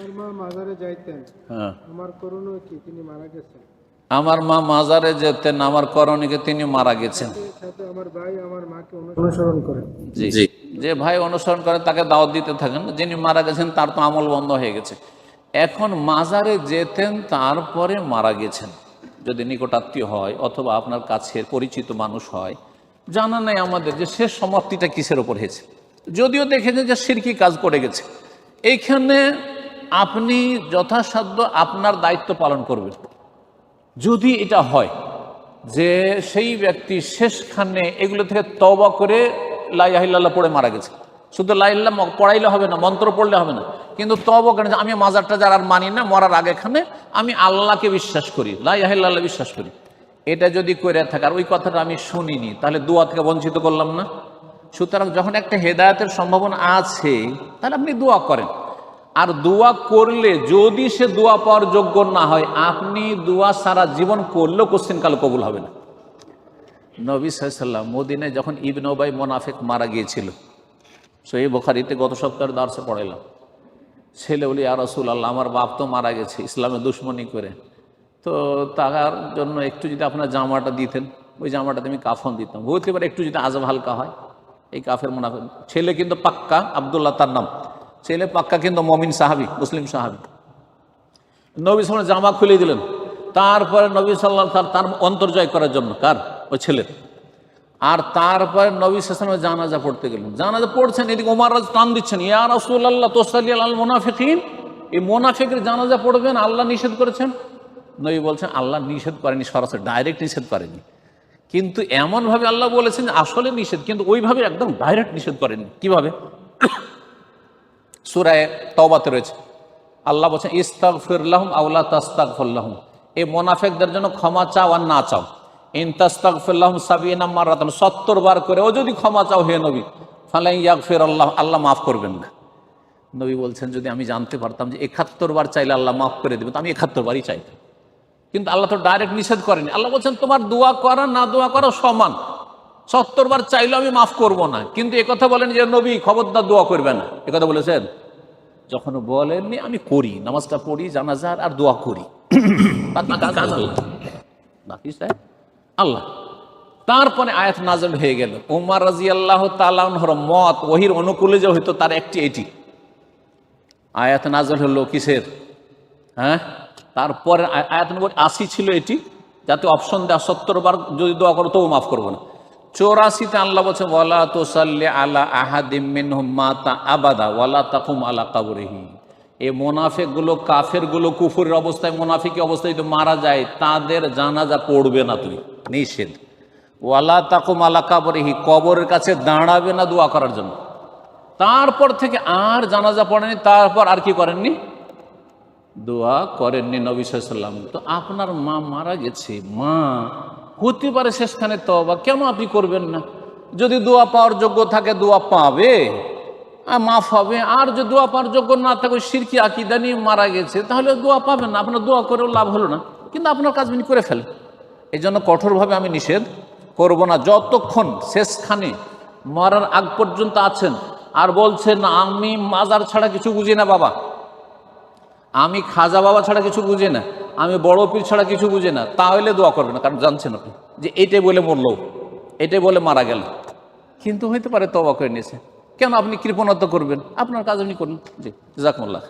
আমার মা মাজারে যাইতেন। হ্যাঁ। আমার করণীয় কি তিনি মারা গেছেন? আমার মা মাজারে যেতেন আমার করণীকে তিনি মারা গেছেন। আমার ভাই আমার মাকে অনুসরণ করে। জি। যে ভাই অনুসরণ করে তাকে দাওয়াত দিতে থাকেন যিনি মারা গেছেন তার তো আমল বন্ধ হয়ে গেছে। এখন মাজারে যেতেন তারপরে মারা গেছেন। যদি নিকটাত্মীয় হয় অথবা আপনার কাছের পরিচিত মানুষ হয় জানা নাই আমাদের যে শেষ সমাপ্তিটা কিসের ওপর হয়েছে। যদিও দেখেছেন যে সিরকি কাজ করে গেছে। এইখানে আপনি যথাসাধ্য আপনার দায়িত্ব পালন করবেন। যদি এটা হয় যে সেই ব্যক্তি শেষখানে এগুলো থেকে তবা করে লাইয়াহিল্লাহ পড়ে মারা গেছে। শুধু লাইল্লাহ পড়াইলে হবে না, মন্ত্র পড়লে হবে না। কিন্তু তবা করে আমি মাজারটা যারা মানি না, মরার আগেখানে আমি আল্লাহকে বিশ্বাস করি লাইয়াহিল্লাহ বিশ্বাস করি। এটা যদি করে থাকে, আর ওই কথাটা আমি শুনিনি, তাহলে দোয়া থেকে বঞ্চিত করলাম না। সুতরাং যখন একটা হেদায়তের সম্ভাবনা আছে, তাহলে আপনি দোয়া করেন। আর দোয়া করলে যদি সে দোয়া পাওয়ার যোগ্য না হয়, আপনি দোয়া সারা জীবন করলেও কোশ্চিন কাল কবুল হবে না। নবী সাল্লাম মদিনায় যখন ইবন ওবাই মোনাফেক মারা গিয়েছিল সেই বোখারিতে গত সপ্তাহের দার্সে পড়াইলাম। ছেলে বলি আর রসুল আল্লাহ আমার বাপ তো মারা গেছে ইসলামে দুশ্মনী করে। তো তার জন্য একটু যদি আপনার জামাটা দিতেন, ওই জামাটাতে আমি কাফন দিতাম। হতে পারে একটু যদি আজব হালকা হয়, এই কাফের মোনাফেক ছেলে কিন্তু পাক্কা, আবদুল্লাহ তার নাম। ছেলে পাক্কা কিন্তু মমিন সাহাবি, মুসলিম সাহাবি। নবী সাল্লাম জামা খুলে দিলেন। তারপরে নবী সাল্লাহ তার তার অন্তর্জয় করার জন্য, কার? ওই ছেলের। আর তারপরে নবী সালামের জানাজা পড়তে গেলেন। জানাজা পড়ছেন, এদিকে ওমার রাজ টান দিচ্ছেন, ইয়া রাসুল আল্লাহ তোসালি আল মোনাফিকিন? এই মোনাফিকের জানাজা পড়বেন, আল্লাহ নিষেধ করেছেন। নবী বলছেন, আল্লাহ নিষেধ করেনি সরাসরি ডাইরেক্ট নিষেধ করেনি। কিন্তু এমনভাবে আল্লাহ বলেছেন আসলে নিষেধ। কিন্তু ওইভাবে একদম ডাইরেক্ট নিষেধ করেনি কীভাবে? সুরায় তবাতে রয়েছে। আল্লাহ বলছেন ইস্তাক ফিরলাহম আউলা তাস্তাক ফল্লাহম এই মোনাফেকদের জন্য ক্ষমা চাও আর না চাও। ইন তাস্তাক ফিরলাহম সাবিনা মারাতান। সত্তর বার করে ও যদি ক্ষমা চাও, হে নবী ফালাই ইয়াক ফির আল্লাহ আল্লাহ মাফ করবেন না। নবী বলছেন, যদি আমি জানতে পারতাম যে একাত্তর বার চাইলে আল্লাহ মাফ করে দেবেন তো আমি একাত্তর বারই চাইতাম। কিন্তু আল্লাহ তো ডাইরেক্ট নিষেধ করেনি। আল্লাহ বলছেন, তোমার দোয়া করা, না দোয়া করা সমান। সত্তর বার চাইলেও আমি মাফ করব না। কিন্তু একথা বলেন যে নবী খবরদার দোয়া করবে না। একথা বলেছেন? যখন বলেননি আমি করি নামাজটা পড়ি জানাজার আর দোয়া করি। বাকি আল্লাহ। তারপরে আয়াত নাজল হয়ে গেল। উমার রাজি আল্লাহ তালাহর মত ওহির অনুকূলে যে হইতো তার একটি এটি। আয়াত নাজল হলো কিসের? হ্যাঁ? তারপরে আয়াত নম্বর আশি ছিল এটি। যাতে অপশন দেওয়া সত্তর বার যদি দোয়া করো তবু মাফ করব না। চৌরাশিতে আল্লাহ বলছে, ওয়ালা তোসাল্লে আলা আহাদিমিন মাতা আবাদা, ওয়ালা তাকুম আলা কাবরিহি। এই মোনাফেকগুলো, কাফেরগুলো, কুফুরের অবস্থায়, মোনাফিক অবস্থায় যদি মারা যায়, তাদের জানাজা পড়বে না তুই নিষেধ। ওয়ালা তাকুম আলা কাবরিহি, কবরের কাছে দাঁড়াবে না দোয়া করার জন্য। তারপর থেকে আর জানাজা পড়েনি তারপর আর কি করেননি? দোয়া করেননি নবী সাল্লাম তো আপনার মা মারা গেছে, মা হতে পারে শেষখানে তবা কেন আপনি করবেন না? যদি দোয়া পাওয়ার যোগ্য থাকে, দোয়া পাবে। মাফ হবে। আর যদি দোয়া পাওয়ার যোগ্য না থাকে, ওই সিরকি আকিদা নিয়ে মারা গেছে, তাহলে দোয়া পাবেন না। আপনার দোয়া করেও লাভ হলো না। কিন্তু আপনার কাজ আপনি করে ফেলেন। এই জন্য কঠোরভাবে আমি নিষেধ করব না। যতক্ষণ শেষখানে মরার আগ পর্যন্ত আছেন, আর বলছেন, আমি মাজার ছাড়া কিছু বুঝি না, বাবা। আমি খাজা বাবা ছাড়া কিছু বুঝে না, আমি বড় পীর ছাড়া কিছু বুঝে না, তাহলে দোয়া করবে না, কারণ জানছেন আপনি যে এটাই বলে মরল, এটাই বলে মারা গেল। কিন্তু হইতে পারে তবা করে নিয়েছে। কেন আপনি কৃপণতা করবেন? আপনার কাজ আপনি করুন। জি, জাকমুল্লাহ।